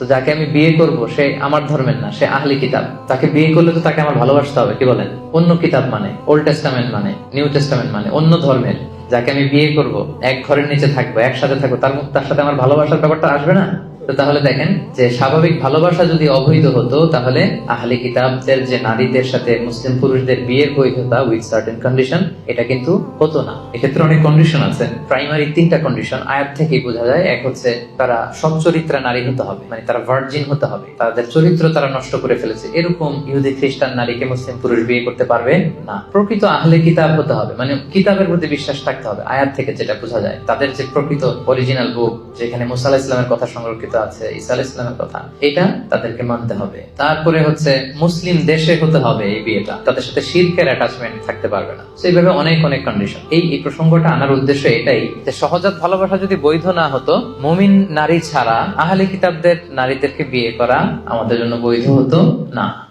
তো যাকে আমি বিয়ে করব, সে আমার ধর্মের না, সে আহলি কিতাব। তাকে বিয়ে করলে তো তাকে আমার ভালোবাসতে হবে, কি বলেন? অন্য কিতাব মানে ওল্ড টেস্টামেন্ট মানে নিউ টেস্টামেন্ট মানে অন্য ধর্মের। যাকে আমি বিয়ে করব, এক ঘরের নিচে থাকব, একসাথে থাকব, তার তার সাথে আমার ভালোবাসার ব্যাপারটা আসবে না? তো তাহলে দেখেন যে স্বাভাবিক ভালোবাসা যদি অবৈধ হতো, তাহলে আহলে কিতাবদের যে নারীদের সাথে মুসলিম পুরুষদের বিয়ের বৈধতা উইথ সার্টেন কন্ডিশন এটা কিন্তু হতো না। এক্ষেত্রে অনেক কন্ডিশন আছে। প্রাইমারি তিনটা কন্ডিশন আয়াত থেকেই বোঝা যায়। এক হচ্ছে তারা সচ্চরিত্রা নারী হতে হবে মানে তারা ভার্জিন হতে হবে। তাদের চরিত্র তারা নষ্ট করে ফেলেছে। এরকম ইহুদি খ্রিস্টান নারীকে মুসলিম পুরুষ বিয়ে করতে পারবে না। প্রকৃত আহলে কিতাব হতে হবে মানে কিতাবের প্রতি বিশ্বাস থাকতে হবে। আয়াত থেকে যেটা বোঝা যায়, তাদের যে প্রকৃত অরিজিনাল বুক যেখানে মুসা ইসলামের কথা সংরক্ষিত আছে ইসা ইসলামের কথা। এটা তাদেরকে মানতে হবে। তারপরে হচ্ছে মুসলিম দেশে হতে হবে এই বিয়েটা। তাদের সাথে শিল্পের অ্যাটাচমেন্ট থাকতে পারবে না। তো এইভাবে অনেক অনেক কন্ডিশন এই প্রসঙ্গটা আনার উদ্দেশ্য এটাই যে সহজাত ভালোবাসা যদি বৈধ না হতো, মুমিন নারী ছাড়া আহলে কিতাবদের নারীদেরকে বিয়ে করা আমাদের জন্য বৈধ হতো না।